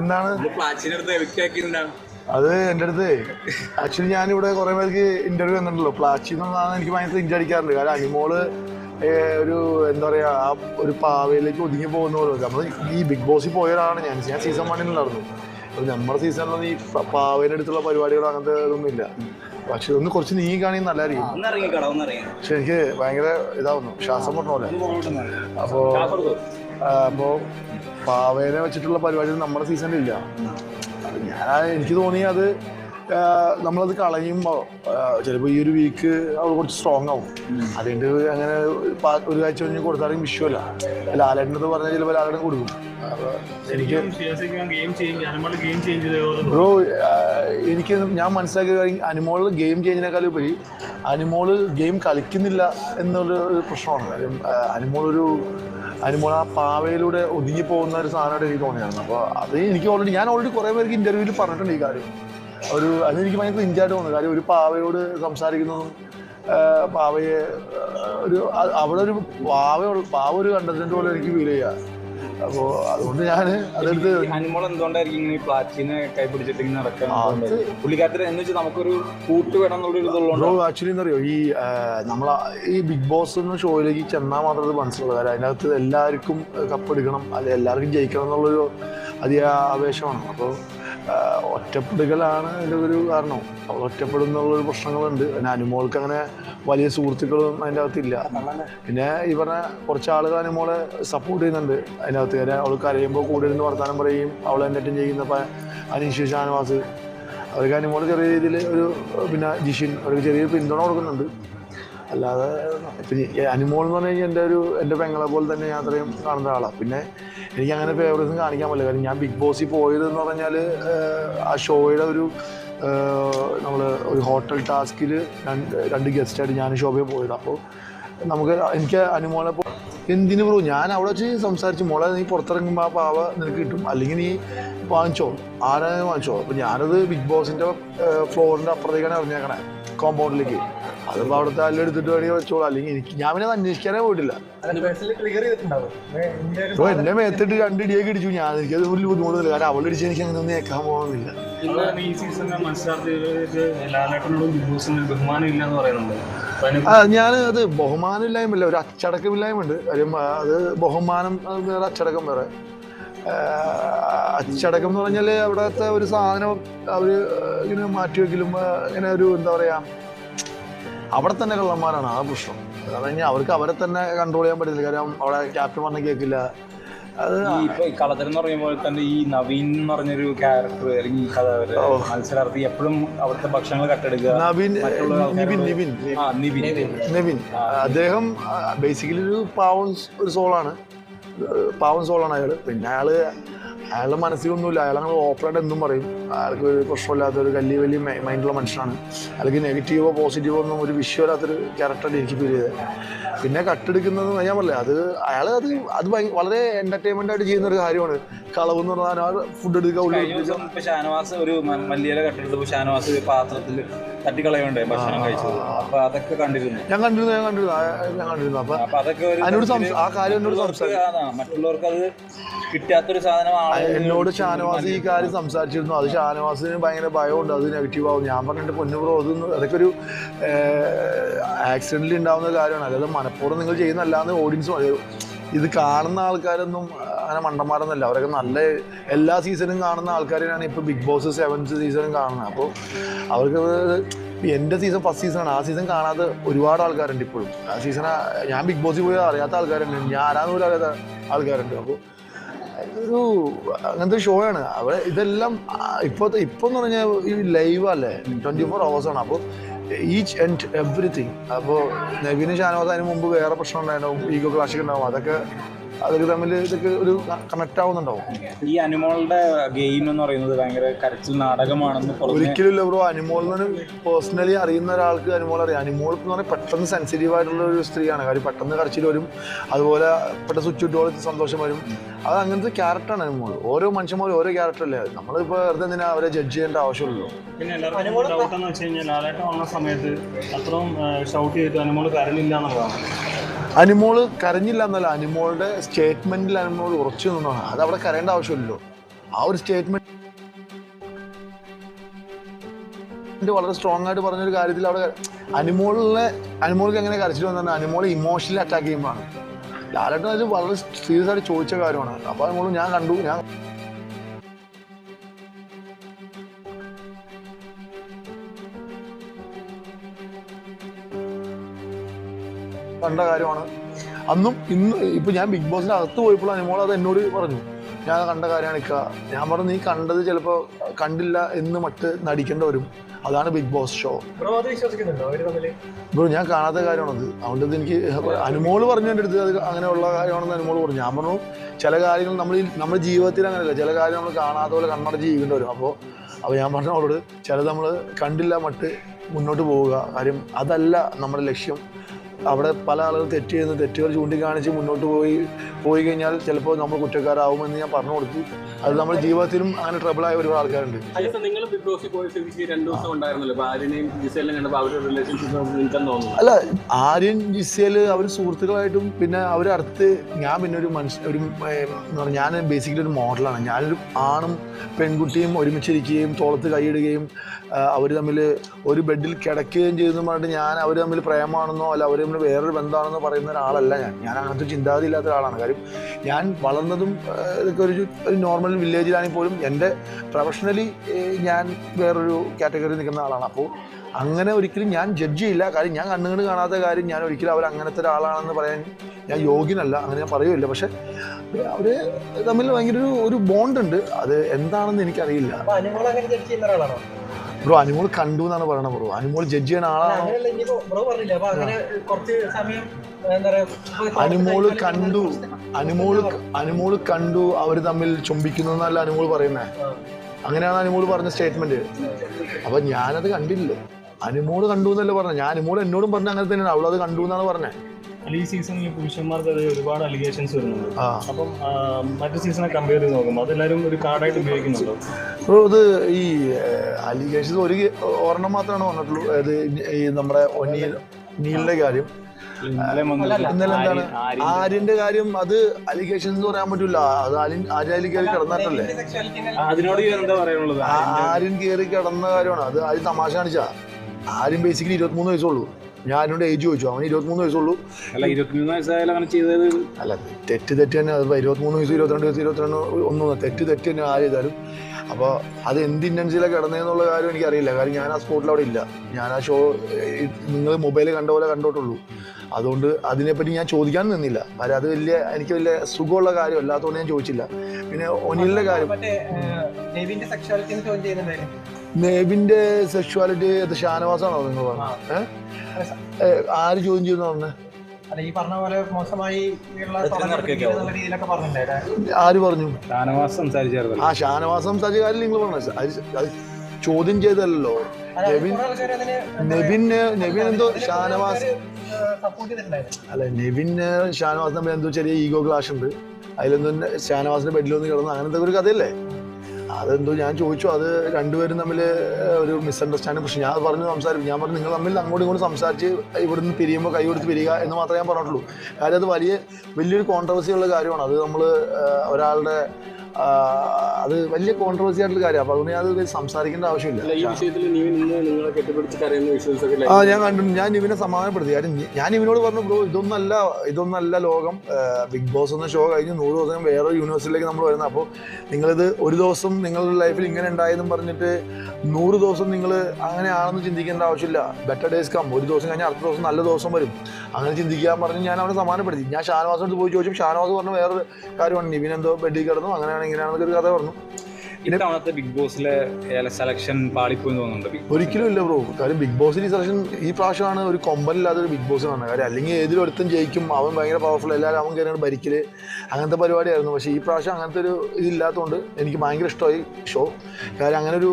എന്താണ്? അത് എന്റെ അടുത്ത്. ആക്ച്വലി ഞാനിവിടെ കുറെ പേർക്ക് ഇന്റർവ്യൂ വന്നിട്ടുണ്ടല്ലോ പ്ലാച്ചി എന്നുള്ളതാണ് എനിക്ക് ഭയങ്കര ഇഞ്ചടിക്കാറുണ്ട് കാരണം അനിമോൾ ഒരു എന്താ പറയാ ആ ഒരു പാവയിലേക്ക് ഒതുങ്ങി പോകുന്ന പോലെ നമ്മൾ ഈ ബിഗ് ബോസിൽ പോയവരാണ്. ഞാൻ ഞാൻ സീസൺ വണ്ണിലുണ്ടായിരുന്നു അപ്പോൾ നമ്മുടെ സീസണിലൊന്നും ഈ പാവേന്റെ പാവേന്റെ അടുത്തുള്ള പരിപാടികളോ അങ്ങനത്തെ ഇതൊന്നും ഇല്ല. പക്ഷെ ഒന്ന് കുറച്ച് നീങ്ങി കാണിയും നല്ലതായിരിക്കും ഒന്ന് ഒന്ന് പക്ഷെ എനിക്ക് ഭയങ്കര ഇതാവുന്നു. ശ്വാസം മുട്ടണ പോലെ. അപ്പോൾ അപ്പോൾ പാവേനെ വെച്ചിട്ടുള്ള പരിപാടി നമ്മുടെ സീസണിലില്ല ഇല്ല. ഞാൻ എനിക്ക് തോന്നി അത് നമ്മളത് കളയുമ്പോൾ ചിലപ്പോൾ ഈ ഒരു വീക്ക് അത് കുറച്ച് സ്ട്രോങ് ആവും. അതുകൊണ്ട് അങ്ങനെ ഒരു കാഴ്ച കഴിഞ്ഞ് കൊടുത്താലും വിഷയമല്ല ലാലേട്ടനത് പറഞ്ഞാൽ ചിലപ്പോൾ ലാലേട്ടൻ കൊടുക്കും. എനിക്ക് ബ്രോ എനിക്ക് ഞാൻ മനസ്സിലാക്കിയ കാര്യം അനുമോൾ ഗെയിം ചെയ്യുന്നതിനേക്കാൾ ഉപരി അനുമോൾ ഗെയിം കളിക്കുന്നില്ല എന്നുള്ള പ്രശ്നമാണ്. കാര്യം അനിമോൾ ഒരു അനിമോൾ ആ പാവയിലൂടെ ഒതുങ്ങി പോകുന്ന ഒരു സാധനമായിട്ട് എനിക്ക് തോന്നിയായിരുന്നു. അപ്പോൾ അത് എനിക്ക് ഓൾറെഡി ഞാൻ ഓൾറെഡി കുറേ പേർക്ക് ഇന്റർവ്യൂവിൽ പറഞ്ഞിട്ടുണ്ട് ഈ കാര്യം. ഒരു അതെനിക്ക് ഭയങ്കര ഇഞ്ചായിട്ട് തോന്നുന്നു. കാര്യം ഒരു പാവയോട് സംസാരിക്കുന്നതും പാവയെ ഒരു അവിടെ ഒരു പാവ പാവ ഒരു കണ്ടസ്റ്റന്റ് പോലെ എനിക്ക് ഫീൽ ചെയ്യുക അപ്പോൾ അതുകൊണ്ട് ഞാൻ അതെടുത്ത് അനിമോൾ എന്തുകൊണ്ടായിരിക്കും ഇങ്ങനെ നടക്കാൻ എന്ന് വെച്ചാൽ നമുക്കൊരു കൂട്ട് വേണം എന്നുള്ള ആക്ച്വലി എന്നറിയോ ഈ നമ്മൾ ഈ ബിഗ് ബോസ് എന്ന ഷോയിലേക്ക് ചെന്നാൽ മാത്രമേ അത് മനസ്സിലുള്ളൂ കാര്യം അതിനകത്ത് എല്ലാവർക്കും കപ്പെടുക്കണം അല്ലെ എല്ലാവർക്കും ജയിക്കണം എന്നുള്ളൊരു അതിയ ആവേശമാണ്. അപ്പോൾ ഒറ്റപ്പെടുകലാണ് അതിന്റെ ഒരു കാരണം അവൾ ഒറ്റപ്പെടുന്നുള്ളൊരു പ്രശ്നങ്ങളുണ്ട്. പിന്നെ അനുമോൾക്ക് അങ്ങനെ വലിയ സുഹൃത്തുക്കളും അതിന്റെ അകത്തില്ല പിന്നെ ഈ പറഞ്ഞ കുറച്ച് ആളുകൾ അനുമോളെ സപ്പോർട്ട് ചെയ്യുന്നുണ്ട്. അതിന്റെ അകത്ത് കാര്യം അവൾ കരയുമ്പോൾ കൂടെ ഇരുന്ന് വർത്തമാനം പറയും. അവൾ എന്നിട്ടും ചെയ്യുന്ന അനീഷ് ഷാനവാസ്. അവർക്ക് അനുമോൾ ചെറിയ രീതിയിൽ ഒരു പിന്നെ ജിഷിൻ അവർക്ക് ചെറിയ പിന്തുണ കൊടുക്കുന്നുണ്ട്. അല്ലാതെ പിന്നെ അനുമോൾ എന്ന് പറഞ്ഞു കഴിഞ്ഞാൽ എന്റെ ഒരു എന്റെ പെങ്ങളെ പോലെ തന്നെ ഞാൻ അത്രയും കാണുന്ന ആളാണ് പിന്നെ എനിക്ക് അങ്ങനെ ഫേവറേറ്റ്സും കാണിക്കാൻ പറ്റില്ല. കാരണം ഞാൻ ബിഗ് ബോസിൽ പോയത് എന്ന് പറഞ്ഞാൽ ആ ഷോയുടെ ഒരു നമ്മൾ ഒരു ഹോട്ടൽ ടാസ്കിൽ രണ്ട് രണ്ട് ഗസ്റ്റായിട്ട് ഞാൻ ഷോപ്പിൽ പോയത്. അപ്പോൾ നമുക്ക് എനിക്ക് അനുമോളെ എന്തിനു ബ്രോ ഞാൻ അവിടെ വെച്ച് സംസാരിച്ചു. മോളെ നീ പുറത്തിറങ്ങുമ്പോൾ ആ പാവ നിനക്ക് കിട്ടും. അല്ലെങ്കിൽ നീ വാങ്ങിച്ചോ. ആരാ വാങ്ങിച്ചോ? അപ്പോൾ ഞാനത് ബിഗ് ബോസിന്റെ ഫ്ലോറിന്റെ അപ്പുറത്തേക്കാണ് ഇറങ്ങിയേക്കണേ. കോമ്പൗണ്ടിലേക്ക് അതിപ്പോൾ അവിടുത്തെ അല്ല എടുത്തിട്ട് വേണമെങ്കിൽ വെച്ചോളൂ. അല്ലെങ്കിൽ എനിക്ക് ഞാൻ പിന്നെ അന്വേഷിക്കാനേ പോയിട്ടില്ല. അപ്പൊ എന്നെ മേത്തിട്ട് രണ്ട് ഇടിയൊക്കെ ഇടിച്ചു. ഞാൻ എനിക്കത് വലിയ ബുദ്ധിമുട്ടില്ല കാരണം അവളിടിച്ച് എനിക്ക് അങ്ങനെ ഒന്നും ഏക്കാൻ പോകുന്നില്ല ഞാൻ അത് ബഹുമാനമില്ലായ്മല്ല ഒരു അച്ചടക്കമില്ലായ്മ ഉണ്ട് കാര്യം അത് ബഹുമാനം അത് വേറെ അച്ചടക്കം വേറെ. അച്ചടക്കം എന്ന് പറഞ്ഞാൽ അവിടുത്തെ ഒരു സാധനം അവർ ഇങ്ങനെ മാറ്റി വെക്കലും ഇങ്ങനെ ഒരു എന്താ പറയുക അവിടെ തന്നെ കള്ളന്മാരാണ് ആ പ്രശ്നം. കാരണം കഴിഞ്ഞാൽ അവർക്ക് അവരെ തന്നെ കൺട്രോൾ ചെയ്യാൻ പറ്റില്ല കാര്യം അവിടെ ക്യാപ്റ്റൻ പറഞ്ഞ കേൾക്കില്ല. ഇപ്പൊ ഈ കളത്തരം എന്ന് പറയുമ്പോൾ തന്നെ ഈ നവീൻ എന്ന് പറഞ്ഞൊരു ക്യാരക്ടർ അല്ലെങ്കിൽ ഈ കഥ മത്സരാർത്ഥി എപ്പോഴും അവിടുത്തെ ഭക്ഷണങ്ങൾ കട്ടെടുക്കുക. നവീൻ നിവിൻ നിവിൻ അദ്ദേഹം ബേസിക്കലി ഒരു പാവം ഒരു സോളാണ് പാവം സോളാണ് അയാൾ പിന്നെ അയാൾ അയാളുടെ മനസ്സിലൊന്നുമില്ല. അയാൾ അങ്ങനെ എന്തും പറയും. അയാൾക്ക് ഒരു പ്രശ്നമില്ലാത്ത ഒരു വലിയ വലിയ മൈൻഡുള്ള മനുഷ്യനാണ്. അല്ലെങ്കിൽ നെഗറ്റീവോ പോസിറ്റീവോ ഒന്നും ഒരു വിഷയമില്ലാത്തൊരു ക്യാരക്ടറായിട്ട് എനിക്ക് ഫീൽ ചെയ്തത് പിന്നെ കട്ടെടുക്കുന്നത് ഞാൻ പറഞ്ഞില്ല അത് അയാൾ അത് അത് വളരെ എന്റർടൈൻമെന്റ് ആയിട്ട് ചെയ്യുന്ന ഒരു കാര്യമാണ്. കളവ് എന്ന് പറഞ്ഞാൽ ഫുഡ് എടുക്കുക ഉള്ളിൽ ഷാനവാസ് ഒരു മല്ലിയല മല്ലിയില കട്ടെടുത്തപ്പോ ഷാനവാസ് പാത്രത്തിൽ ഭക്ഷണം കഴിച്ചത്. അപ്പൊ അതൊക്കെ കണ്ടിരുന്നു. ഞാൻ കണ്ടിരുന്നു ഞാൻ കണ്ടിരുന്നു. ഞാൻ കണ്ടിരുന്നു. അപ്പൊ അതൊക്കെ അതിനോട് ആ കാര്യം എന്നോട് അതാ, മറ്റുള്ളവർക്ക് അത് കിട്ടാത്തൊരു സാധനമാണ് എന്നോട് ഷാനവാസ് ഈ കാര്യം സംസാരിച്ചിരുന്നു. അത് ഷാനവാസിന് ഭയങ്കര ഭയമുണ്ട്. അത് നെഗറ്റീവ് ആവും. ഞാൻ പറഞ്ഞിട്ട് പൊന്നു ബ്രോ അതൊന്നും അതൊക്കെ ഒരു ആക്സിഡന്റിൽ ഉണ്ടാവുന്ന കാര്യമാണ്. അല്ലാതെ മനഃപൂർവം നിങ്ങൾ ചെയ്യുന്നല്ലാന്ന് ഓഡിയൻസ് പറയും. ഇത് കാണുന്ന ആൾക്കാരൊന്നും അങ്ങനെ മണ്ടന്മാരൊന്നുമല്ല. അവരൊക്കെ നല്ല എല്ലാ സീസണും കാണുന്ന ആൾക്കാരെയാണ് ഇപ്പോൾ ബിഗ് ബോസ് സെവൻത്ത് സീസണും കാണുന്നത്. അപ്പോൾ അവർക്ക് എന്റെ സീസൺ ഫസ്റ്റ് സീസണാണ് ആ സീസൺ കാണാതെ ഒരുപാട് ആൾക്കാരുണ്ട് ഇപ്പോഴും. ആ സീസൺ ഞാൻ ബിഗ് ബോസിൽ പോയി അറിയാത്ത ആൾക്കാരുണ്ട്. ഞാൻ ആരാന്ന് പോലും അറിയാത്ത ആൾക്കാരുണ്ട്. അപ്പോൾ ഒരു അങ്ങനത്തെ ഷോ ആണ്. അവിടെ ഇതെല്ലാം ഇപ്പോഴത്തെ ഇപ്പം എന്ന് പറഞ്ഞാൽ ഈ ലൈവ് അല്ലേ? ട്വന്റി ഫോർ അവേഴ്സ് ആണ്. അപ്പോൾ ഈച്ച് ആൻഡ് എവറിത്തിങ് അപ്പോൾ നവീന ഷാനവാസ് അതിന് മുമ്പ് വേറെ പ്രശ്നം ഉണ്ടായിരുന്നു. ഈഗോ ക്ലാഷൊക്കെ ഉണ്ടാവും. അതൊക്കെ അതൊക്കെ തമ്മിൽ ഇതൊക്കെ ഒരു കണക്ട് ആവുന്നുണ്ടാവും. ഈ അനിമോളുടെ ഗെയിം എന്ന് പറയുന്നത് ഭയങ്കര കരച്ചിൽ നാടകമാണെന്ന് ഒരിക്കലും ഇല്ല ബ്രോ അനിമോൾ എന്ന് പേഴ്സണലി അറിയുന്ന ഒരാൾക്ക് അനിമോൾ അറിയാം. അനിമോൾ എന്ന് പറഞ്ഞാൽ പെട്ടെന്ന് സെൻസിറ്റീവ് ആയിട്ടുള്ള ഒരു സ്ത്രീയാണ്. കാര്യം പെട്ടെന്ന് കരച്ചിൽ വരും. അതുപോലെ പെട്ടെന്ന് സ്വിച്ച് ഇട്ടോളം സന്തോഷം വരും. അത് അങ്ങനത്തെ ക്യാരക്ടറാണ് അനിമോൾ ഓരോ മനുഷ്യന്മാരും ഓരോ ക്യാരക്ടർ അല്ലേ? നമ്മളിപ്പോ വെറുതെ എന്തിനാ അവരെ ജഡ്ജ് ചെയ്യേണ്ട ആവശ്യമുള്ളൂ? പിന്നെ എല്ലാവർക്കും ഡൗട്ട് എന്ന് വെച്ച് കഴിഞ്ഞാൽ ലാലേട്ടൻ വന്ന സമയത്ത് അത്രയും ഷൗട്ട് ചെയ്തിട്ട് അനുമോൾ കരഞ്ഞില്ല എന്നുള്ളതാണ്. അനുമോൾ കരഞ്ഞില്ല എന്നല്ല അനുമോളുടെ സ്റ്റേറ്റ്മെന്റിൽ അനിമോൾ ഉറച്ചു നിന്നാണ് അത് അവിടെ കരയേണ്ട ആവശ്യമില്ലല്ലോ. ആ ഒരു സ്റ്റേറ്റ്മെന്റ് വളരെ സ്ട്രോങ് ആയിട്ട് പറഞ്ഞൊരു കാര്യത്തിൽ അവിടെ അനിമോളിനെ അനുമോൾക്ക് എങ്ങനെ കരച്ചിൽ വന്നാൽ അനിമോൾ ഇമോഷണലി അറ്റാക്ക് ചെയ്യുമ്പോഴാണ്. ലാലേട്ടൻ അത് വളരെ സീരിയസ് ആയിട്ട് ചോദിച്ച കാര്യമാണ്. അപ്പോൾ അതുകൊണ്ട് ഞാൻ കണ്ടു. ഞാൻ കണ്ട കാര്യമാണ്. അന്നും ഇന്ന് ഇപ്പൊ ഞാൻ ബിഗ് ബോസിന്റെ അകത്ത് പോയപ്പോഴാണ് അനിമോൾ അത് എന്നോട് പറഞ്ഞു. ഞാൻ കണ്ട കാര്യമാണ് ഇക്ക. ഞാൻ പറഞ്ഞു നീ കണ്ടത് ചിലപ്പോൾ കണ്ടില്ല എന്ന് മറ്റ് നടിക്കേണ്ട വരും അതാണ് ബിഗ് ബോസ് ഷോ. ബ്രോ ഞാൻ കാണാത്ത കാര്യമാണത്. അതുകൊണ്ട് എനിക്ക് അനുമോൾ പറഞ്ഞു എന്റെ അടുത്ത് അത് അങ്ങനെയുള്ള കാര്യമാണെന്ന് അനുമോൾ പറഞ്ഞു. ഞാൻ പറഞ്ഞു ചില കാര്യങ്ങൾ നമ്മൾ നമ്മുടെ ജീവിതത്തിൽ അങ്ങനെയല്ല. ചില കാര്യങ്ങൾ നമ്മൾ കാണാത്ത പോലെ കണ്ണടച്ച് ജീവിക്കേണ്ടി വരും. അപ്പോൾ അപ്പോൾ ഞാൻ പറഞ്ഞു അവളോട് ചിലത് നമ്മൾ കണ്ടില്ല മട്ട് മുന്നോട്ട് പോവുക. കാര്യം അതല്ല നമ്മുടെ ലക്ഷ്യം. അവിടെ പല ആളുകൾ തെറ്റ് ചെയ്യുന്ന തെറ്റുകൾ ചൂണ്ടിക്കാണിച്ച് മുന്നോട്ട് പോയി പോയി കഴിഞ്ഞാൽ ചിലപ്പോൾ നമ്മൾ കുറ്റക്കാരാവുമെന്ന് ഞാൻ പറഞ്ഞു കൊടുത്തു. അത് നമ്മുടെ ജീവിതത്തിലും അങ്ങനെ ട്രബിൾ ആയ ഒരുപാട് ആൾക്കാരുണ്ട്. അല്ല ആര്യൻ ജിസേൽ അവർ സുഹൃത്തുക്കളായിട്ടും പിന്നെ അവരടുത്ത് ഞാൻ പിന്നെ ഒരു മനുഷ്യ ഒരു ഞാൻ ബേസിക്കലി ഒരു മോഡലാണ്. ഞാനൊരു ആണും പെൺകുട്ടിയും ഒരുമിച്ചിരിക്കുകയും തോളത്ത് കൈയിടുകയും അവർ തമ്മിൽ ഒരു ബെഡിൽ കിടക്കുകയും ചെയ്യുന്നതുമായിട്ട് പറഞ്ഞിട്ട് ഞാൻ അവർ തമ്മിൽ പ്രേമാണെന്നോ അല്ല അവർ തമ്മിൽ വേറൊരു ബന്ധമാണെന്ന് പറയുന്ന ഒരാളല്ല ഞാൻ. ഞാൻ അങ്ങനത്തെ ചിന്താഗതി ഇല്ലാത്ത ഒരാളാണ്. കാര്യം ഞാൻ വളർന്നതും ഇതൊക്കെ ഒരു ഒരു നോർമൽ വില്ലേജിലാണെങ്കിൽ പോലും എന്റെ പ്രൊഫഷണലി ഞാൻ വേറൊരു കാറ്റഗറി നിൽക്കുന്ന ആളാണ്. അപ്പോൾ അങ്ങനെ ഒരിക്കലും ഞാൻ ജഡ്ജ് ചെയ്യില്ല. കാര്യം ഞാൻ കണ്ണുകൊണ്ട് കാണാത്ത കാര്യം ഞാൻ ഒരിക്കലും അവർ അങ്ങനത്തെ ഒരാളാണെന്ന് പറയാൻ ഞാൻ യോഗ്യനല്ല. അങ്ങനെ ഞാൻ പറയുമില്ല പക്ഷെ അവർ തമ്മിൽ ഭയങ്കര ഒരു ഒരു ബോണ്ട് ഉണ്ട്. അത് എന്താണെന്ന് എനിക്കറിയില്ല. ബ്രോ അനുമോൾ കണ്ടു എന്നാണ് പറയണത് ബ്രോ. അനുമോൾ ജഡ്ജ് ചെയ്യുന്ന ആളാണ്? അനുമോൾ കണ്ടു. അനുമോൾ അനുമോൾ കണ്ടു അവർ തമ്മിൽ ചുംബിക്കുന്നു എന്നല്ല അനുമോൾ പറയുന്നത്. അങ്ങനെയാണ് അനുമോൾ പറഞ്ഞ സ്റ്റേറ്റ്മെന്റ് അപ്പൊ ഞാനത് കണ്ടില്ലല്ലോ അനുമോൾ കണ്ടു എന്നല്ലേ പറഞ്ഞത്. ഞാൻ അനുമോൾ എന്നോടും പറഞ്ഞ അങ്ങനെ തന്നെയാണ്. അവളത് കണ്ടു എന്നാണ് പറഞ്ഞത്. ഈ സീസണിൽ പുരുഷന്മാർക്ക് അത് ഒരുപാട് അലിഗേഷൻസ് വരുന്നുണ്ട്. അപ്പം മറ്റു സീസണെ കമ്പയർ ചെയ്ത് നോക്കുമ്പോൾ അതെല്ലാവരും ഒരു കാർഡായിട്ട് ഉപയോഗിക്കുന്നുണ്ടോ? ബ്രോ ഇത് ഈ അലിഗേഷൻസ് ഒരു ഒരെണ്ണം മാത്രമാണ് വന്നിട്ടുള്ളൂ. അത് ഈ നമ്മുടെ ഒന്നിയിൽ നീലിന്റെ കാര്യം. ഇന്നലെ എന്താണ്? ആര്യന്റെ കാര്യം അത് അലിഗേഷൻ എന്ന് പറയാൻ പറ്റില്ല അത് ആര്യൻ ആര്യ അലി കയറി കിടന്നിട്ടല്ലേ? അതിനോട് എന്താ പറയാനുള്ളത്? ആര്യൻ കയറി കിടന്ന കാര്യമാണ്. അത് ആര്യം തമാശ കാണിച്ചാ? ആര്യൻ ബേസിക്കലി ഇരുപത്തിമൂന്ന് വയസ്സുള്ളൂ ഞാൻ ആര്യനോട് ഏജ് ചോദിച്ചു. അവന് ഇരുപത്തിമൂന്ന് വയസ്സുള്ളൂ. അല്ല ഇരുപത്തിമൂന്ന് വയസ്സായാലും അങ്ങനെ ചെയ്തത് അല്ല തെറ്റ് തെറ്റ് തന്നെ. അത് ഇരുപത്തിമൂന്ന് വയസ്സ് ഇരുപത്തിരണ്ട് വയസ്സ് ഇരുപത്തിരണ്ട് ഒന്നും തെറ്റ് തെറ്റ് തന്നെ ആര് ചെയ്താലും. അപ്പോൾ അത് എന്ത് ഇന്റൻസിലാണ് കിടന്നതെന്നുള്ള കാര്യം എനിക്കറിയില്ല. കാര്യം ഞാൻ ആ സ്പോട്ടിൽ അവിടെ ഇല്ല. ഞാൻ ആ ഷോ നിങ്ങൾ മൊബൈൽ കണ്ട പോലെ കണ്ടോട്ടുള്ളൂ. അതുകൊണ്ട് അതിനെപ്പറ്റി ഞാൻ ചോദിക്കാൻ നിന്നില്ല. കാര്യം അത് വലിയ എനിക്ക് വലിയ സുഖമുള്ള കാര്യം അല്ലാത്തതുകൊണ്ട് ഞാൻ ചോദിച്ചില്ല. പിന്നെ ഒനിലിന്റെ കാര്യം. നേവിന്റെ സെക്ഷുവാലിറ്റി അത് ഷാനവാസാണോ നിങ്ങൾ പറഞ്ഞത്? ഏഹ്? ആര് ചോദ്യം ചെയ്യുന്ന പറഞ്ഞു അല്ല ഈ പോലെ മോശമായി ആര് പറഞ്ഞു? ഷാനവാസ് ആ ഷാനവാസ് സംസാരിച്ച കാര്യം നിങ്ങൾ പറഞ്ഞു? ചോദ്യം ചെയ്തല്ലോ നെബിൻ നെവിന് നെവിൻ എന്തോ ഷാനവാസ് അല്ല നെവിന് ഷാനവാസ് തമ്മിൽ എന്തോ ചെറിയ ഈഗോ ക്ലാഷ് ഉണ്ട്. അതിലെന്തോ ഷാനവാസിന്റെ ബെഡിൽ ഒന്ന് കിടന്നു അങ്ങനത്തെ ഒരു കഥയല്ലേ? അതെന്തോ ഞാൻ ചോദിച്ചു. അത് രണ്ടുപേരും തമ്മിൽ ഒരു മിസ്അണ്ടർസ്റ്റാൻഡിങ് പക്ഷെ ഞാൻ പറഞ്ഞു സംസാരിക്കും. ഞാൻ പറഞ്ഞു നിങ്ങൾ തമ്മിൽ അങ്ങോട്ടും ഇങ്ങോട്ടും സംസാരിച്ച് ഇവിടുന്ന് പിരിയുമ്പോൾ കൈ കൊടുത്ത് പിരിയുക എന്ന് മാത്രമേ ഞാൻ പറഞ്ഞിട്ടുള്ളൂ. കാര്യം അത് വലിയ വലിയൊരു കോൺട്രവേഴ്സിയുള്ള കാര്യമാണ്. അത് നമ്മൾ ഒരാളുടെ അത് വലിയ കോൺട്രവേഴ്സി ആയിട്ടുള്ള കാര്യമാണ് അപ്പോൾ അതുകൊണ്ട് ഞാൻ അത് സംസാരിക്കേണ്ട ആവശ്യമില്ല. ഈ വിഷയത്തിൽ ഇന്ന് നിങ്ങളെ കെട്ടിപ്പിടിച്ച് കരയുന്ന വിഷ്വൽസ് ഒക്കെ ആ ഞാൻ കണ്ടു ഞാൻ നിവിനെ സമാധാനപ്പെടുത്തി. കാര്യം ഞാൻ ഇവനോട് പറഞ്ഞു ബ്രോ ഇതൊന്നല്ല ഇതൊന്നല്ല ലോകം. ബിഗ് ബോസ് എന്ന ഷോ കഴിഞ്ഞ് നൂറ് ദിവസം വേറെ യൂണിവേഴ്സിറ്റിയിലേക്ക് നമ്മൾ വരുന്നത്. അപ്പോൾ നിങ്ങളിത് ഒരു ദിവസം നിങ്ങളുടെ ലൈഫിൽ ഇങ്ങനെ ഉണ്ടായെന്നും പറഞ്ഞിട്ട് നൂറ് ദിവസം നിങ്ങൾ അങ്ങനെയാണെന്ന് ചിന്തിക്കേണ്ട ആവശ്യമില്ല. ബെറ്റർ ഡേയ്സ് കം ഒരു ദിവസം കഴിഞ്ഞാൽ അടുത്ത ദിവസം നല്ല ദിവസം വരും. അങ്ങനെ ചിന്തിക്കാൻ പറഞ്ഞ് ഞാൻ അവനെ സമാധാനപ്പെടുത്തി. ഞാൻ ഷാനവാസിനോട് പോയി ചോദിച്ചു ഷാനവാസ് പറഞ്ഞ വേറൊരു കാര്യമാണ്. നിവിൻ എന്തോ ബെഡിൽ കിടന്നു. അങ്ങനെയാണ് ഇങ്ങനെയാണെന്നൊക്കെ ഒരു കഥ പറഞ്ഞു. ഇത്തവണത്തെ ബിഗ് ബോസിലെ സെലക്ഷൻ പാളിപ്പോയി തോന്നുന്നുണ്ട് ഒരിക്കലും ഇല്ല ബ്രോ കാര്യം ബിഗ് ബോസിൽ ഈ സെലക്ഷൻ ഈ പ്രാവശ്യമാണ് ഒരു കൊമ്പനില്ലാത്ത ഒരു ബിഗ് ബോസ് കാണുന്നത് കാര്യം അല്ലെങ്കിൽ ഏതിലും ഒരുത്തും ജയിക്കും. അവൻ ഭയങ്കര പവർഫുൾ എല്ലാവരും അവൻ കയറിയാണ് ഭരിക്കൽ. അങ്ങനത്തെ പരിപാടിയായിരുന്നു. പക്ഷേ ഈ പ്രാവശ്യം അങ്ങനത്തെ ഒരു ഇതില്ലാത്തതുകൊണ്ട് എനിക്ക് ഭയങ്കര ഇഷ്ടമായി ഷോ കാര്യം അങ്ങനെ ഒരു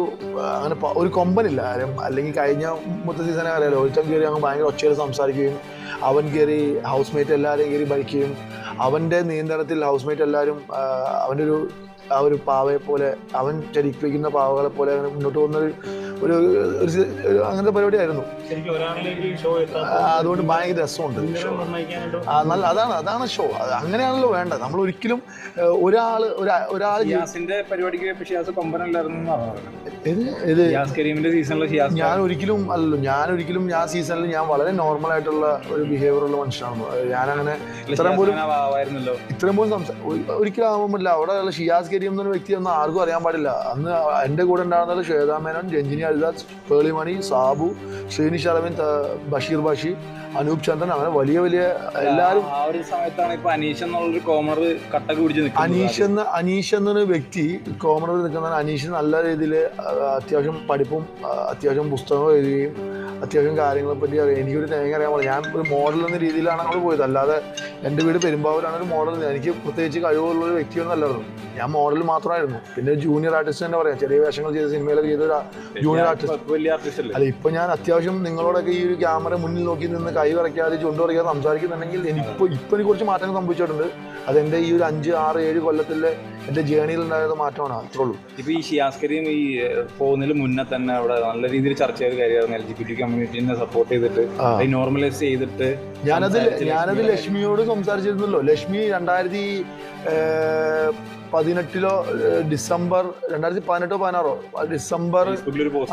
അങ്ങനെ ഒരു കൊമ്പനില്ല. കാര്യം അല്ലെങ്കിൽ കഴിഞ്ഞ മുത്ത സീസണെ അറിയാലോ. ഒരുത്തം കയറി അങ്ങ് ഭയങ്കര ഒച്ചയിൽ സംസാരിക്കുകയും അവൻ കയറി ഹൗസ് മേറ്റ് എല്ലാവരെയും കയറി ഭരിക്കുകയും അവന്റെ നിയന്ത്രണത്തിൽ ഹൗസ്മേറ്റ് എല്ലാവരും അവന്റെ ഒരു ആ ഒരു പാവയെ പോലെ അവൻ ചരിപ്പിക്കുന്ന പാവകളെ പോലെ അങ്ങനെ മുന്നോട്ട് പോകുന്ന ഒരു ഒരു അങ്ങനത്തെ പരിപാടിയായിരുന്നു. അതുകൊണ്ട് ഭയങ്കര രസമുണ്ട് നല്ല അതാണ് അതാണ് ഷോ അങ്ങനെയാണല്ലോ വേണ്ടത്. നമ്മൾ ഒരിക്കലും ഒരാൾ ഒരാൾ ഒരാൾ ഞാൻ ഒരിക്കലും അല്ലല്ലോ ഞാൻ ഒരിക്കലും ഞാൻ സീസണിൽ ഞാൻ വളരെ നോർമൽ ആയിട്ടുള്ള ഒരു ബിഹേവിയർ ഉള്ള മനുഷ്യനാണ് ഞാൻ അങ്ങനെ ഇത്രയും പോലും ആവായിരുന്നല്ലോ ഇത്രയും പോലും ഒരിക്കലും ആവാൻ പറ്റില്ല അവിടെ ഉള്ള ഷിയാസ് കരീം എന്നൊരു വ്യക്തി ഒന്നും ആർക്കും അറിയാൻ പാടില്ല. അന്ന് എന്റെ കൂടെ ഉണ്ടായിരുന്നത് ശ്വേതാ മേനോൻ രഞ്ജിനി ഹരിദാസ് പേളിമണി സാബു ശ്രീനിഷ് അരവിന്ദ് ബഷീർ ബാഷി അനൂപ് ചന്ദ്രൻ അങ്ങനെ വലിയ വലിയ എല്ലാവരും ആ ഒരു സമയത്താണ് ഇപ്പൊ അനീഷ് എന്നുള്ളൊരു കോമണർ കട്ടക്ക് പിടിച്ച് അനീഷ് എന്ന അനീഷ് എന്നൊരു വ്യക്തി കോമണറിൽ നിൽക്കുന്ന അനീഷ് നല്ല രീതിയിൽ അത്യാവശ്യം പഠിപ്പും അത്യാവശ്യം പുസ്തകവും എഴുതുകയും അത്യാവശ്യം കാര്യങ്ങളെ പറ്റി അറിയാം. എനിക്കൊരു തേങ്ങ അറിയാൻ പാടില്ല. ഞാൻ ഒരു മോഡൽ എന്ന രീതിയിലാണ് അങ്ങോട്ട് പോയത്. അല്ലാതെ എന്റെ വീട് പെരുമ്പാവൂരാണ് ഒരു മോഡൽ എനിക്ക് പ്രത്യേകിച്ച് കഴിവുള്ള ഒരു വ്യക്തിയൊന്നും അല്ലായിരുന്നു ഞാൻ മോഡൽ മാത്രമായിരുന്നു. പിന്നെ ജൂനിയർ ആർട്ടിസ്റ്റ് തന്നെ പറയാം. ചെറിയ വേഷങ്ങൾ ചെയ്ത സിനിമയിലൊക്കെ ചെയ്ത ജൂനിയർ ആർട്ടിസ്റ്റ് അല്ല? ഇപ്പൊ ഞാൻ അത്യാവശ്യം നിങ്ങളോടൊക്കെ ഈ ഒരു ക്യാമറ മുന്നിൽ നോക്കി നിന്ന് കൈ വരയ്ക്കാതെ ചുണ്ടു വരയ്ക്കാതെ സംസാരിക്കുന്നുണ്ടെങ്കിൽ എനിക്കിപ്പോൾ ഇപ്പൊ എനിക്ക് കുറച്ച് മാറ്റങ്ങൾ സംഭവിച്ചിട്ടുണ്ട്. അത് എന്റെ ഈ ഒരു അഞ്ച് ആറ് ഏഴ് കൊല്ലത്തിലെ എന്റെ ജേണിയിൽ ഉണ്ടായത് മാറ്റമാണ്. അത്രേ ഉള്ളൂ. ഇപ്പൊ ഈ ഷിയാസ്കരിയും ഈ പോകുന്നതിന് മുന്നേ തന്നെ അവിടെ നല്ല രീതിയിൽ ചർച്ച ചെയ്ത കാര്യമായിരുന്നു. എൽ ജി ബി ടി കമ്മ്യൂണിറ്റിനെ സപ്പോർട്ട് ചെയ്തിട്ട്. നോർമലൈസ് ചെയ്തിട്ട് ഞാനത് ഞാനത് ലക്ഷ്മിയുടെ സംസാരിച്ചിരുന്നല്ലോ. ലക്ഷ്മി രണ്ടായിരത്തി പതിനെട്ടിലോ ഡിസംബർ രണ്ടായിരത്തി പതിനെട്ടോ പതിനാറോ ഡിസംബർ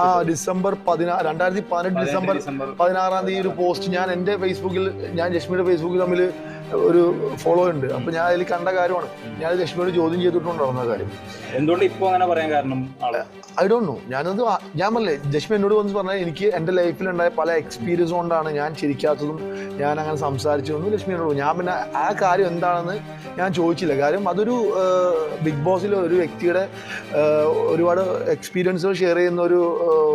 ആ ഡിസംബർ പതിനാ രണ്ടായിരത്തി പതിനെട്ട് ഡിസംബർ ഡിസംബർ. പതിനാറാം തീയതി ഒരു പോസ്റ്റ് ഞാൻ എന്റെ ഫേസ്ബുക്കിൽ ഞാൻ രശ്മിയുടെ ഫേസ്ബുക്കിൽ തമ്മിൽ ഒരു ഫോളോ ഉണ്ട്. അപ്പൊ ഞാൻ അതിൽ കണ്ട കാര്യമാണ്. ഞാൻ ലക്ഷ്മിയോട് ചോദ്യം ചെയ്തിട്ടുണ്ട് നടന്ന കാര്യം. എന്തുകൊണ്ട് ഇപ്പൊ അങ്ങനെ പറയാൻ കാരണം ഐ ഡോണ്ട് നോ ഞാനത് ഞാൻ പറഞ്ഞേ ലക്ഷ്മി എന്നോട് വന്ന് പറഞ്ഞാൽ എനിക്ക് എന്റെ ലൈഫിൽ ഉണ്ടായ പല എക്സ്പീരിയൻസ് കൊണ്ടാണ് ഞാൻ ചിരിക്കാത്തതും ഞാൻ അങ്ങനെ സംസാരിച്ചതൊന്നും ലക്ഷ്മി എന്നോട് ഞാൻ പിന്നെ ആ കാര്യം എന്താണെന്ന് ഞാൻ ചോദിച്ചില്ല. കാര്യം അതൊരു ബിഗ് ബോസിലെ ഒരു വ്യക്തിയുടെ ഒരുപാട് എക്സ്പീരിയൻസുകൾ ഷെയർ ചെയ്യുന്ന ഒരു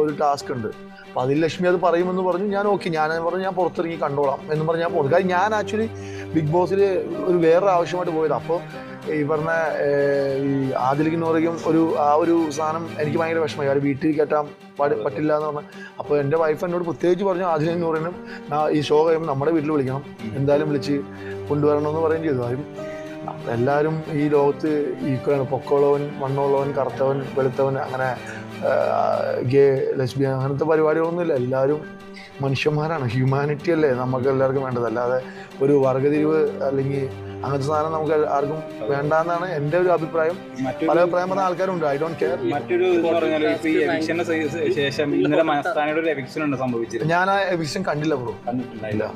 ഒരു ടാസ്ക് ഉണ്ട്. അപ്പോൾ അതിൽ ലക്ഷ്മി അത് പറയുമെന്ന് പറഞ്ഞു ഞാൻ ഓക്കെ ഞാൻ പറഞ്ഞു ഞാൻ പുറത്തിറങ്ങി കണ്ടോളാം എന്ന് പറഞ്ഞ് ഞാൻ പോകുന്നു. കാര്യം ഞാൻ ആക്ച്വലി ബിഗ് ബോസിൽ ഒരു വേറൊരു ആവശ്യമായിട്ട് പോയത്. അപ്പോൾ ഈ പറഞ്ഞ ഈ ആദിലിക്ക് പറയും ഒരു ആ ഒരു സാധനം എനിക്ക് ഭയങ്കര വിഷമമായി. അവർ വീട്ടിൽ കയറ്റാൻ പറ്റില്ല എന്ന് പറഞ്ഞു. അപ്പോൾ എന്റെ വൈഫ് എന്നോട് പ്രത്യേകിച്ച് പറഞ്ഞു ആദിലിക്ക് നോറിനും ഈ ഷോ കഴിയുമ്പോൾ നമ്മുടെ വീട്ടിൽ വിളിക്കണം. എന്തായാലും വിളിച്ച് കൊണ്ടുവരണമെന്ന് പറയുകയും ചെയ്തു. ആരും എല്ലാവരും ഈ ലോകത്ത് ഈക്വലാണ് പൊക്കമുള്ളവൻ മണ്ണുള്ളവൻ കറുത്തവൻ വെളുത്തവൻ അങ്ങനെ ഗേ ലെസ്ബിയൻ അങ്ങനത്തെ പരിപാടികളൊന്നുമില്ല. എല്ലാവരും മനുഷ്യന്മാരാണ്. ഹ്യൂമാനിറ്റി അല്ലേ നമുക്ക് എല്ലാവർക്കും വേണ്ടത്. അല്ലാതെ ഒരു വർഗതിരിവ് അല്ലെങ്കിൽ അങ്ങനത്തെ സാധനം നമുക്ക് ആർക്കും വേണ്ടാന്നാണ് എന്റെ ഒരു അഭിപ്രായം. പല അഭിപ്രായം പറഞ്ഞ ആൾക്കാരുണ്ട്. ഐ ഡോണ്ട് കെയർ മറ്റൊരു ശേഷം ഇന്നലെ മസ്താനയുടെ ഒരു എവിക്ഷൻ ഉണ്ട് സംഭവിച്ചത് ഞാൻ ആ എവിക്ഷൻ കണ്ടില്ല ബ്രോ കണ്ടിട്ടില്ല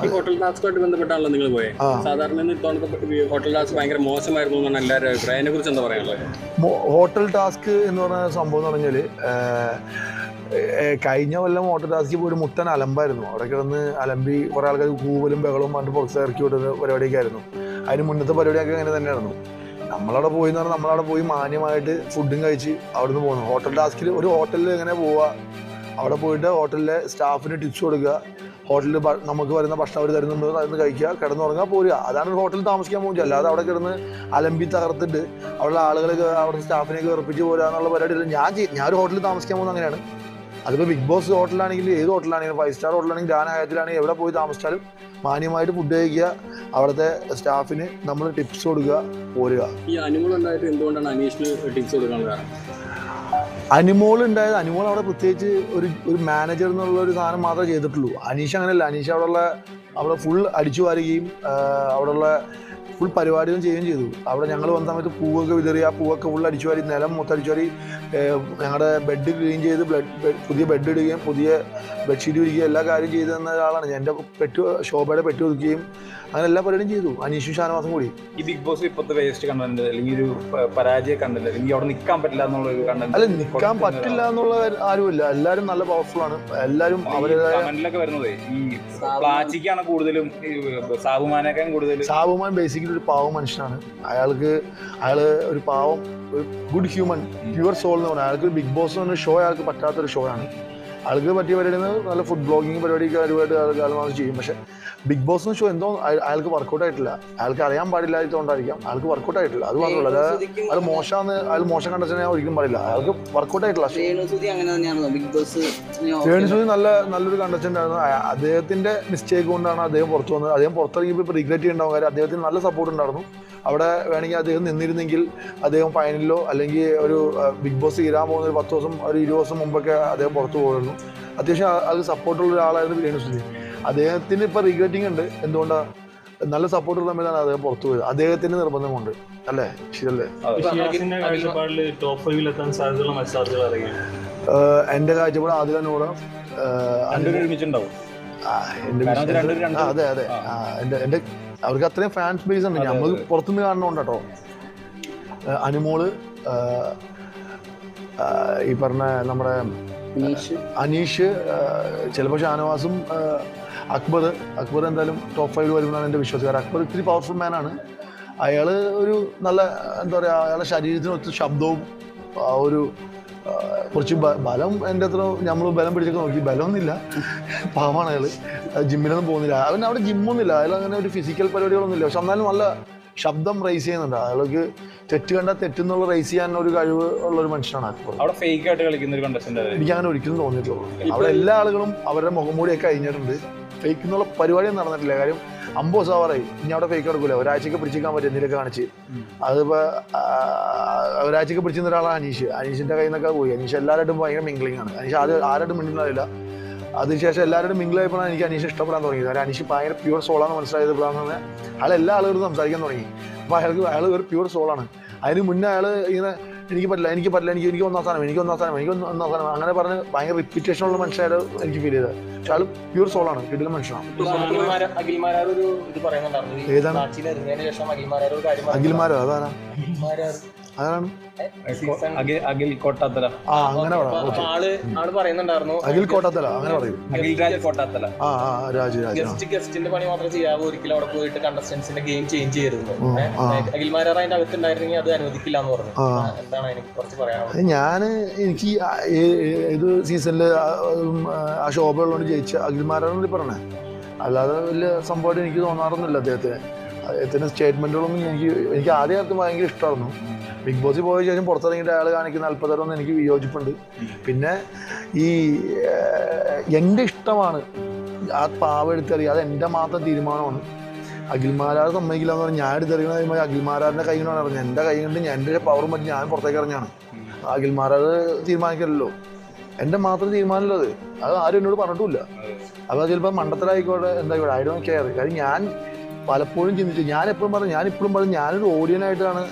ഹോട്ടൽ ടാസ്കുമായിട്ട് ബന്ധപ്പെട്ടാണല്ലോ നിങ്ങൾ പോയത്. സാധാരണ ഇത്തവണത്തെ ഹോട്ടൽ ടാസ്ക് ഭയങ്കര മോശമായിരുന്നു എന്നാണ് എല്ലാവരും അഭിപ്രായം. അതിനെ കുറിച്ച് എന്താ പറയാനുള്ളത്? ഹോട്ടൽ ടാസ്ക് എന്ന് പറഞ്ഞ സംഭവം എന്ന് പറഞ്ഞാൽ കഴിഞ്ഞ കൊല്ലം ഹോട്ടൽ ടാസ്കിൽ ഒരു മുത്തൻ അലമ്പായിരുന്നു. അവിടെ കിടന്ന് അലമ്പി കുറേ ആൾക്കാർ കൂവലും ബഹളവും പണ്ട് പുറത്ത് ഇറക്കി വിടുന്ന പരിപാടിയൊക്കെ ആയിരുന്നു. അതിന് മുന്നത്തെ പരിപാടിയൊക്കെ അങ്ങനെ തന്നെയായിരുന്നു. നമ്മളവിടെ പോയി എന്ന് പറഞ്ഞാൽ നമ്മളവിടെ പോയി മാന്യമായിട്ട് ഫുഡും കഴിച്ച് അവിടുന്ന് പോകുന്നു ഹോട്ടൽ ടാസ്കിൽ ഒരു ഹോട്ടലിൽ എങ്ങനെ പോവുക അവിടെ പോയിട്ട് ഹോട്ടലിലെ സ്റ്റാഫിന് ടിപ്സ് കൊടുക്കുക. ഹോട്ടലിൽ നമുക്ക് വരുന്ന ഭക്ഷണം അവർ തരുന്നുണ്ട് അതിന് കഴിക്കുക കിടന്നുറങ്ങാൻ പോരുക. അതാണ് ഹോട്ടലിൽ താമസിക്കാൻ പോകുന്നത്. അല്ലാതെ അവിടെ കിടന്ന് അലമ്പി തകർത്തിട്ട് അവിടെയുള്ള ആളുകളെ അവിടുത്തെ സ്റ്റാഫിനെയൊക്കെ ഉറപ്പിച്ച് പോരുക എന്നുള്ള പരിപാടിയില്ല ഞാൻ ഞാൻ ഒരു ഹോട്ടലിൽ താമസിക്കാൻ പോകുന്നത് അങ്ങനെയാണ്. അതിപ്പോൾ ബിഗ് ബോസ് ഹോട്ടലാണെങ്കിലും ഏത് ഹോട്ടലാണെങ്കിലും ഫൈവ് സ്റ്റാർ ഹോട്ടലാണെങ്കിൽ ഞാൻ ഹയത്തിലാണെങ്കിൽ എവിടെ പോയി താമസിച്ചാലും മാന്യമായിട്ട് ഫുഡ് കഴിക്കുക അവിടുത്തെ സ്റ്റാഫിന് നമ്മൾ ടിപ്സ് കൊടുക്കുക പോരുക. ഈ അനിമൽ ഉണ്ടായിട്ട് എന്തുകൊണ്ടാണ് അനീഷിന് ടിപ്സ് കൊടുക്കാൻ കാരണം? അനിമോൾ ഉണ്ടായത് അനിമോൾ അവിടെ പ്രത്യേകിച്ച് ഒരു ഒരു മാനേജർ എന്നുള്ള ഒരു സാധനം മാത്രമേ ചെയ്തിട്ടുള്ളൂ. അനീഷ് അങ്ങനെയല്ല. അനീഷ് അവിടെയുള്ള അവിടെ ഫുൾ അടിച്ചു വാരുകയും അവിടെയുള്ള ഫുൾ പരിപാടികളും ചെയ്യുകയും ചെയ്തു. അവിടെ ഞങ്ങൾ വന്ന സമയത്ത് പൂവൊക്കെ വിതറി ആ പൂവൊക്കെ ഫുൾ അടിച്ചു വാരി നിലം മൊത്തം അടിച്ചു വാരി ഞങ്ങളുടെ ബെഡ് ക്ലീൻ ചെയ്ത് ബ്ലഡ് പുതിയ ബെഡ് ഇടുകയും പുതിയ ബെഡ്ഷീറ്റ് വിരിക്കുകയും എല്ലാ കാര്യം ചെയ്തു തന്ന ഒരാളാണ്. എന്റെ പെട്ട് ശോഭയുടെ പെട്ട് ഒതുക്കുകയും അങ്ങനെ എല്ലാ പരിപാടിയും ചെയ്തു. അനീഷും ഷാനവാസും കൂടി. ഈ ബിഗ് ബോസ് ഇപ്പോഴത്തെ വേസ്റ്റ് കണ്ടന്റ് അല്ലെങ്കിൽ ഒരു പരാജയം കണ്ടന്റ് അല്ലെങ്കിൽ അവിടെ നിൽക്കാൻ പറ്റില്ല എന്നുള്ള ഒരു കണ്ടന്റ് അല്ല നിൽക്കാൻ പറ്റില്ല എന്നുള്ള ആരുമില്ല. എല്ലാവരും നല്ല പവർഫുൾ ആണ്. എല്ലാവരും അവരുടേതായ വരുന്നത് ഈ പ്ലാച്ചിക്കാണ് കൂടുതലും സാബുമാനൊക്കെ സാബുമാനേക്കാൾ കൂടുതൽ സാബുമാൻ ബേസിക്കലി ഒരു പാവം മനുഷ്യനാണ്. അയാൾക്ക് അയാൾ ഒരു പാവം ഒരു ഗുഡ് ഹ്യൂമൻ പ്യുവർ സോൾ എന്ന് പറഞ്ഞാൽ അയാൾക്ക് ബിഗ് ബോസ് എന്ന് പറഞ്ഞ ഷോ അയാൾക്ക് പറ്റാത്തൊരു ഷോ ആണ്. ആൾക്ക് പറ്റിയ പരിപാടി നല്ല ഫുഡ് ബ്ലോഗിങ് പരിപാടിയൊക്കെ ഒരുപാട് ആൾ ചെയ്യും. പക്ഷെ ബിഗ് ബോസ് ഷോ എന്തോ അയ- അയാൾക്ക് വർക്കൗട്ട് ആയിട്ടില്ല. അയാൾക്ക് അറിയാൻ പാടില്ലാത്തതുകൊണ്ടായിരിക്കാം. അയാൾക്ക് വർക്കൗട്ട് ആയിട്ടില്ല. അത് മാത്രമല്ല അത് അയാൾ മോശമാണ് അയാൾ മോശം കണ്ടെച്ചാൽ ഞാൻ ഒരിക്കലും പറയില്ല. അയാൾക്ക് വർക്കൗട്ട് ആയിട്ടില്ല. രേണുസുതി നല്ല നല്ലൊരു കണ്ടസ്റ്റന്റ് ആയിരുന്നു. അദ്ദേഹത്തിന്റെ മിസ്റ്റേക്ക് കൊണ്ടാണ് അദ്ദേഹം പുറത്തു വന്നത്. അദ്ദേഹം പുറത്തിറങ്ങിയപ്പോൾ ഇപ്പോൾ റിഗ്രറ്റ് ചെയ്യേണ്ടാവും കാര്യം. അദ്ദേഹത്തിന് നല്ല സപ്പോർട്ട് ഉണ്ടായിരുന്നു. അവിടെ വേണമെങ്കിൽ അദ്ദേഹം നിന്നിരുന്നെങ്കിൽ അദ്ദേഹം ഫൈനലിലോ അല്ലെങ്കിൽ ഒരു ബിഗ് ബോസ് തീരാൻ പോകുന്ന ഒരു പത്ത് ദിവസം ഒരു ഇരുപത് ദിവസം മുമ്പൊക്കെ അദ്ദേഹം പുറത്തു പോകുന്നു അത്യാവശ്യം അത് സപ്പോർട്ടുള്ള ഒരാളായിരുന്നു രേണുസുതി അദ്ദേഹത്തിന് ഇപ്പോൾ റിഗ്രറ്റിംഗ് ഉണ്ട്. എന്തുകൊണ്ടാണ് നല്ല സപ്പോർട്ട് തമ്മിലാണ് അദ്ദേഹം പുറത്തു പോയത്. അദ്ദേഹത്തിന്റെ നിർബന്ധം കൊണ്ട്. അല്ലേ? ശരിയല്ലേ? എന്റെ കാഴ്ചപ്പാട് ആദില നൂറ ആഹ് രണ്ടുപേരും ഒരുമിച്ചുണ്ടാവും. ആ, എന്റെ കാരണം അത് അതെ. എന്റെ എന്റെ അവർക്ക് അത്രയും ഫാൻസ് ബേസ് ഉണ്ട്. നമ്മൾ പുറത്തുനിന്ന് കാണുന്നുണ്ട് കേട്ടോ. അനുമോൾ ഈ പറഞ്ഞ നമ്മുടെ അനീഷ്. ചിലപ്പോൾ ഷാനവാസും അക്ബർ അക്ബർ എന്തായാലും ടോപ്പ് ഫൈവ് വരുമെന്നാണ് എന്റെ വിശ്വാസം കാരണം അക്ബർ ഇത്തിരി പവർഫുൾ മാനാണ് അയാൾ ഒരു നല്ല എന്താ പറയുക അയാളുടെ ശരീരത്തിന് ഒത്തിരി ശബ്ദവും ആ ഒരു കുറച്ച് ബലം എന്റെ അത്ര നമ്മൾ ബലം പിടിച്ചൊക്കെ നോക്കി. ബലമൊന്നുമില്ല. പാവമാണ് അയാൾ ജിമ്മിലൊന്നും പോകുന്നില്ല. അവൻ അവിടെ ജിമ്മൊന്നുമില്ല. അയാൾ അങ്ങനെ ഒരു ഫിസിക്കൽ പരിപാടികളൊന്നുമില്ല. പക്ഷെ എന്നാലും നല്ല ശബ്ദം റൈസ് ചെയ്യുന്നുണ്ട്. അയാൾക്ക് തെറ്റ് കണ്ടാൽ തെറ്റെന്നുള്ള റൈസ് ചെയ്യാൻ ഒരു കഴിവ് ഉള്ള ഒരു മനുഷ്യനാണ് അക്ബർ. അവിടെ ഫേക്ക് ആയിട്ട് കളിക്കുന്ന ഒരു എനിക്ക് അങ്ങനെ ഒരിക്കലും തോന്നിയിട്ടുള്ളൂ അവിടെ എല്ലാ ആളുകളും അവരുടെ മുഖം മൂടിയൊക്കെ കഴിഞ്ഞിട്ടുണ്ട് ഫേക്ക് എന്നുള്ള പരിപാടിയൊന്നും നടന്നിട്ടില്ല. കാര്യം അമ്പോ സാവാറായി ഇനി അവിടെ ഫേക്ക് എടുക്കൂല. ഒരാഴ്ചക്ക് പിടിച്ചിരിക്കാൻ പറ്റും എന്തെങ്കിലും കാണിച്ച്. അതിപ്പോ ഒരാഴ്ചക്ക് പിടിച്ചിരുന്ന ഒരാളാണ് അനീഷ്. അനീഷിന്റെ കയ്യിൽ നിന്നൊക്കെ പോയി. അനീഷ് എല്ലാവരും ഭയങ്കര മിംഗ്ലിംഗ് ആണ്. അനീഷ് ആദ്യം ആരോടും മിണ്ടുന്നില്ല അതിനുശേഷം എല്ലാവരോടും മിംഗിൾ ആയപ്പോഴാണ് എനിക്ക് അനീഷ് ഇഷ്ടപ്പെടാൻ തുടങ്ങി കാരണം അനീഷ് ഭയങ്കര പ്യൂർ സോളാന്ന് മനസ്സിലായത് ഇപ്പോഴാണ് അയാൾ എല്ലാ ആളുകളും സംസാരിക്കാൻ തുടങ്ങി. അപ്പോൾ അയാൾക്ക് അയാൾ ഒരു പ്യൂർ സോളാണ് അതിന് മുന്നേ അയാൾ ഇങ്ങനെ എനിക്ക് പറ്റില്ല എനിക്ക് പറ്റില്ല എനിക്ക് എനിക്ക് ഒന്നാം സ്ഥാനം എനിക്ക് ഒന്നാം സ്ഥാനം എനിക്ക് ഒന്ന് സ്ഥാനം. അങ്ങനെ പറഞ്ഞ് ഭയങ്കര റിപ്പീറ്റേഷൻ ഉള്ള മനുഷ്യരായിട്ട് എനിക്ക് ഫീൽ ചെയ്തത്. പക്ഷെ അത് പ്യൂർ സോളാണ് കിട്ടുന്ന മനുഷ്യനാണ്. ഏതാണ്? അഖിൽമാരോ അതാരാ? അതാണ് അഖിൽ കോട്ടാത്തല. ആ അങ്ങനെ ആൾ ആൾ പറയുന്നുണ്ടായിരുന്നു. അഖിൽ കോട്ടത്തല അങ്ങനെ പറയും. അഖിൽ രാജ് കോട്ടാത്തല. ആ ആ രാജ് രാജ് ഗസ്റ്റ് ഗസ്റ്റിന്റെ പണി മാത്രം ചെയ്യാവൂ ഒരിക്കലും അവിടെ പോയിട്ട് കണ്ടസ്റ്റൻസിന്റെ ഗെയിം ചേഞ്ച് ചെയ്യരുത്. അഖിൽമാരാർ അതിന്റെ അകത്തുണ്ടായിരുന്നെങ്കിൽ അത് അനുവദിക്കില്ല എന്ന് പറഞ്ഞു. എന്താണ് എനിക്ക് കുറച്ച് പറയാനുള്ളത്? ഞാൻ എനിക്ക് ഏത് സീസണിൽ ആ ശോഭയുള്ളതുകൊണ്ട് ജയിച്ച അഖിൽമാരാണ് പറഞ്ഞേ? അല്ലാതെ വലിയ സംഭവമായിട്ട് എനിക്ക് തോന്നാറൊന്നുമില്ല അദ്ദേഹത്തിന്. അദ്ദേഹത്തിന് സ്റ്റേറ്റ്മെന്റുകളൊന്നും എനിക്ക് എനിക്ക് ആദ്യ കാലത്ത് ഭയങ്കര ഇഷ്ടമായിരുന്നു ബിഗ് ബോസിൽ പോയ ശേഷം പുറത്തിറങ്ങിയിട്ട് അയാൾ കാണിക്കുന്ന അല്പതരമൊന്നും എനിക്ക് വിയോജിപ്പുണ്ട്. പിന്നെ ഈ എന്റെ ഇഷ്ടമാണ് ആ പാവ എടുത്തെറിയുക അത് എന്റെ മാത്രം തീരുമാനമാണ്. അഖിൽമാരാർ സമ്മതിക്കില്ല എന്ന് പറഞ്ഞാൽ ഞാൻ എടുത്തെറിയണ അഖിൽമാരാറിന്റെ കൈ കൊണ്ടാണ് ഇറങ്ങുന്നത്. എന്റെ കൈ കൊണ്ട് ഞാൻ എന്റെ പവറും പറ്റി ഞാൻ പുറത്തേക്ക് ഇറങ്ങിയാണ് അഖിൽമാരാർ തീരുമാനിക്കില്ലല്ലോ എന്റെ മാത്രം തീരുമാനമല്ലത്. അത് അത് ആരും എന്നോട് പറഞ്ഞിട്ടില്ല അപ്പോൾ ചിലപ്പോൾ മണ്ടത്തരായിക്കോട്ടെ എന്തായിക്കോട്ടെ. ഐ ഡോണ്ട് കെയർ കാര്യം ഞാൻ പലപ്പോഴും ചിന്തിച്ചു. ഞാൻ എപ്പോഴും പറഞ്ഞു ഞാൻ ഇപ്പോഴും പറഞ്ഞു ഞാനൊരു ഓഡിയനായിട്ടാണ്